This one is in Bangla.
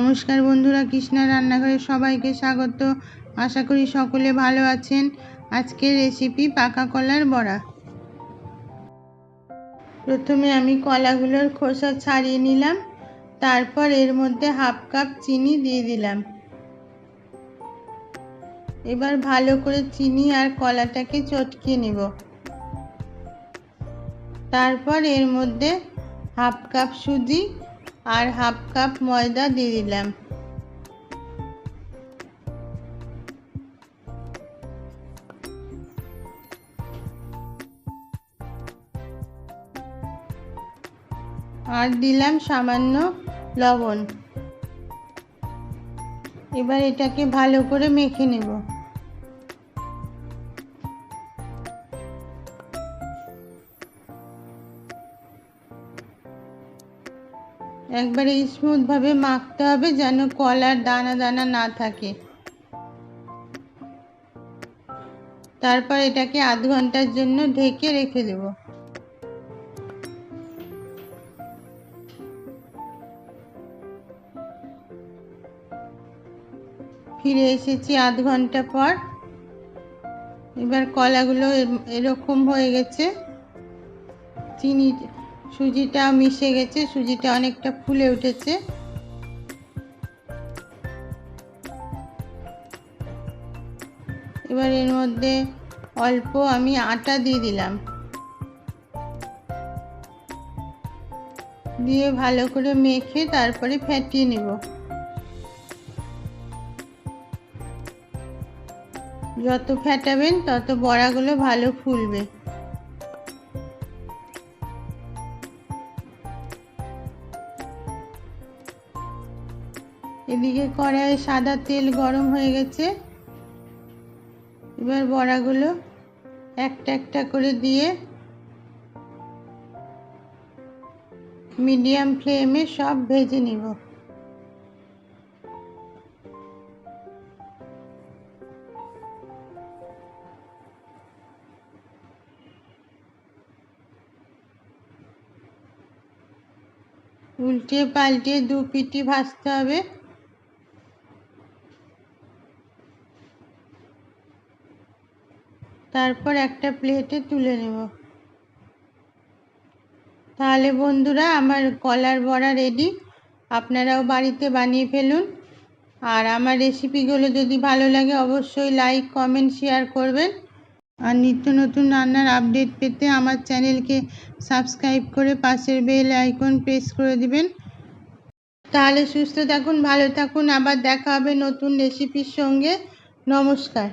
নমস্কার বন্ধুরা, কৃষ্ণা রান্নাঘরে সবাইকে স্বাগত। আশা করি সকলে ভালো আছেন। আজকের রেসিপি পাকা কলার বড়া। প্রথমে আমি কলাগুলোর খোসা ছাড়িয়ে নিলাম। তারপর এর মধ্যে হাফ কাপ চিনি দিয়ে দিলাম। এবার ভালো করে চিনি আর কলাটাকে চটকিয়ে নেব। তারপর এর মধ্যে হাফ কাপ সুজি আর হাফ কাপ ময়দা দিয়ে দিলাম। আর দিলাম সামান্য লবণ। এবার এটাকে ভালো করে মেখে নেব। একবারে স্মুথভাবে মাখতে হবে যেন কলার দানা দানা না থাকে। তারপর এটাকে আধ ঘণ্টার জন্য ঢেকে রেখে দেব। ফিরে এসেছি আধ ঘণ্টা পর। এবার কলাগুলো এরকম হয়ে গেছে। চিনি সুজিটা মিশে গেছে, সুজিটা অনেকটা ফুলে উঠেছে। এবার এর মধ্যে অল্প আমি আটা দিয়ে দিলাম। দিয়ে ভালো করে মেখে তারপরে ফেটিয়ে নেব। যত ফেটাবেন তত বড়াগুলো ভালো ফুলবে। এদিকে কড়াইয়ে সাদা তেল গরম হয়ে গেছে। এবার বড়াগুলো একটা একটা করে দিয়ে মিডিয়াম ফ্লেমে সব ভেজে নিব। উল্টে পাল্টে দু পিটি ভাজতে হবে। তারপর একটা প্লেটে তুলে নেব। তাহলে বন্ধুরা, আমার কলার বড়া রেডি আপনারাও বাড়িতে বানিয়ে ফেলুন। আর আমার রেসিপিগুলো যদি ভালো লাগে, অবশ্যই লাইক কমেন্ট শেয়ার করবেন। আর নিত্য নতুন রান্নার আপডেট পেতে আমার চ্যানেলকে সাবস্ক্রাইব করে পাশের বেল আইকন প্রেস করে দিবেন। তাহলে সুস্থ থাকুন, ভালো থাকুন। আবার দেখা হবে নতুন রেসিপির সঙ্গে। নমস্কার।